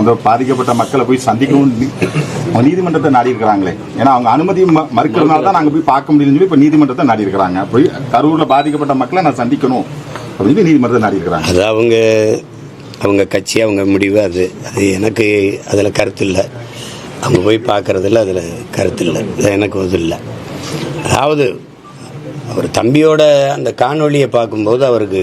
அந்த பாதிக்கப்பட்ட மக்களை போய் சந்திக்கணும் நீதிமன்றத்தை நாடி இருக்கிறாங்களே ஏன்னா அவங்க அனுமதி மறுக்கிறதுனால தான் நாங்கள் போய் பார்க்க முடியும்னு சொல்லி இப்போ நீதிமன்றத்தை நாடி இருக்கிறாங்க போய் கரூரில் பாதிக்கப்பட்ட மக்களை நான் சந்திக்கணும் அப்படின்னு நீதிமன்றத்தை நாடி இருக்கிறாங்க அது அவங்க அவங்க கட்சி அவங்க முடிவு அது. அது எனக்கு அதில் கருத்து இல்லை. அவங்க போய் பார்க்குறதுல அதில் கருத்து இல்லை. எனக்கு இது இல்லை. அதாவது அவர் தம்பியோட அந்த காணொலியை பார்க்கும்போது அவருக்கு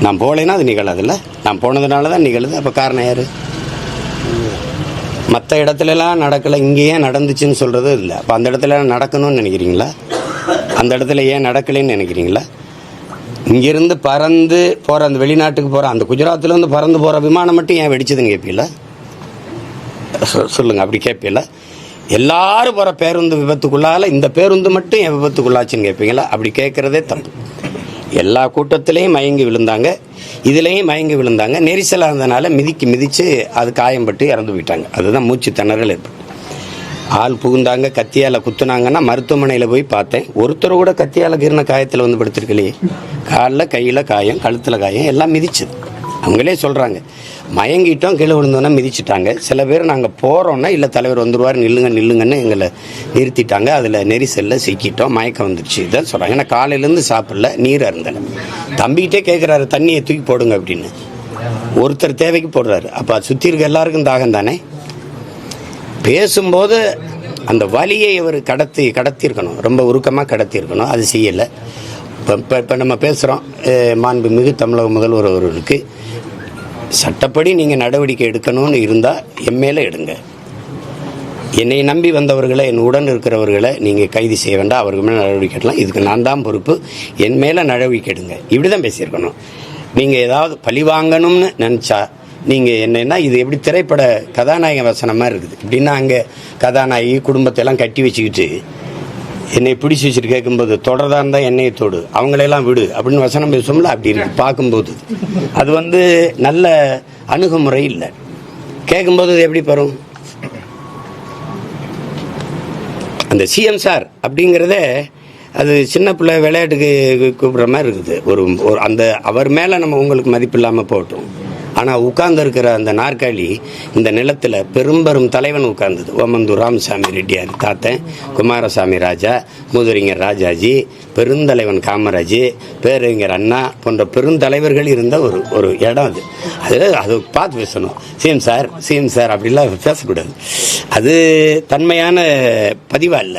நான் போகலைன்னா அது நிகழாதுல்ல? நான் போனதுனால தான் நிகழுது. அப்போ காரணம் யார்? மற்ற இடத்துலலாம் நடக்கலை. இங்கே ஏன் நடந்துச்சுன்னு சொல்கிறது இல்லை. அப்போ அந்த இடத்துல நடக்கணும்னு நினைக்கிறீங்களா? அந்த இடத்துல ஏன் நடக்கலைன்னு நினைக்கிறீங்களா? இங்கேருந்து பறந்து போகிற அந்த வெளிநாட்டுக்கு போகிற அந்த குஜராத்துலேருந்து பறந்து போகிற விமானம் மட்டும் ஏன் வெடிச்சதுன்னு கேட்பீங்களா சொ- சொல்லுங்கள் அப்படி கேட்பீங்களா எல்லாரும் போகிற பேருந்து விபத்துக்குள்ளால இந்த பேருந்து மட்டும் ஏன் விபத்துக்குள்ளாச்சுன்னு கேட்பீங்களா அப்படி கேட்குறதே தப்பு. எல்லா கூட்டத்திலையும் மயங்கி விழுந்தாங்க. இதுலேயும் மயங்கி விழுந்தாங்க. நெரிசலாக இருந்தனால மிதிக்கு மிதித்து அது காயம்பட்டு இறந்து போயிட்டாங்க. அதுதான் மூச்சு திணறல் ஏற்பட்டு ஆள் புகுந்தாங்க கத்தியால் குத்துனாங்கன்னா மருத்துவமனையில் போய் பார்த்தேன். ஒருத்தர் கூட கத்தியால் கிருண காயத்தில் வந்து படுத்திருக்கலையே. காலில் கையில் காயம் கழுத்தில் காயம் எல்லாம் மிதிச்சது. அவங்களே சொல்கிறாங்க மயங்கிட்டோம் கீழே விழுந்தோன்னா மிதிச்சிட்டாங்க. சில பேர் நாங்கள் போகிறோன்னா இல்லை தலைவர் வந்துடுவார் நில்லுங்க நில்லுங்கன்னு எங்களை நிறுத்திட்டாங்க. அதில் நெரிசலில் சிக்கிட்டோம் மயக்கம் வந்துருச்சு. இதான் சொல்கிறாங்க ஏன்னா காலையிலேருந்து சாப்பிடல நீர் அருந்தலை. தம்பிக்கிட்டே கேட்குறாரு தண்ணியை தூக்கி போடுங்க அப்படின்னு. ஒருத்தர் தேவைக்கு போடுறாரு. அப்போ சுற்றி இருக்க எல்லாருக்கும் தாகம் தானே? பேசும்போது அந்த வலியை அவர் கடத்தி கடத்தியிருக்கணும். ரொம்ப உருக்கமாக கடத்தியிருக்கணும். அது செய்யலை. இப்போ இப்போ இப்போ நம்ம பேசுகிறோம் மாண்புமிகு தமிழக முதல்வர் அவர்களுக்கு. சட்டப்படி நீங்கள் நடவடிக்கை எடுக்கணும்னு இருந்தால் என் மேலே எடுங்க. என்னை நம்பி வந்தவர்களை என் உடன் இருக்கிறவர்களை நீங்கள் கைது செய்ய வேண்டாம். அவர்கள் மேலே நடவடிக்கை எடுக்கலாம். இதுக்கு நான் தான் பொறுப்பு. என் மேலே நடவடிக்கை எடுங்க. இப்படி தான் பேசியிருக்கணும். நீங்கள் ஏதாவது பழி வாங்கணும்னு நினச்சா நீங்கள் என்னன்னா இது எப்படி திரைப்பட கதாநாயக வசனமாக இருக்குது. இப்படின்னா அங்கே கதாநாயகி குடும்பத்தை எல்லாம் கட்டி வச்சுக்கிட்டு என்னை பிடிச்சி வச்சுட்டு கேட்கும்போது தொடர்தா இருந்தால் என்னையை தொடு அவங்களையெல்லாம் விடு அப்படின்னு வசனம் பேசுவோம்ல அப்படி இருக்கு பார்க்கும்போது. அது வந்து நல்ல அணுகுமுறை இல்லை. கேட்கும்போது அது எப்படி வரும் அந்த சிஎம் சார் அப்படிங்கிறதே அது சின்ன பிள்ளை விளையாட்டுக்கு கூப்பிடுற மாதிரி இருக்குது. ஒரு ஒரு அந்த அவர் மேலே நம்ம உங்களுக்கு மதிப்பு இல்லாமல் போகட்டும். ஆனால் உட்கார்ந்து இருக்கிற அந்த நாற்காலி இந்த நிலத்தில் பெரும்பெரும் தலைவன் உட்கார்ந்தது. ஓமந்து ராமசாமி ரெட்டியார் தாத்தன் குமாரசாமி ராஜா மூதுரிஞர் ராஜாஜி பெருந்தலைவன் காமராஜ் பேரறிஞர் அண்ணா போன்ற பெருந்தலைவர்கள் இருந்த ஒரு ஒரு இடம் அது. அதில் அது பார்த்து பேசணும். சிஎம் சார் சிஎம் சார் அப்படிலாம் பேசக்கூடாது. அது தன்மையான பதிவாக இல்லை.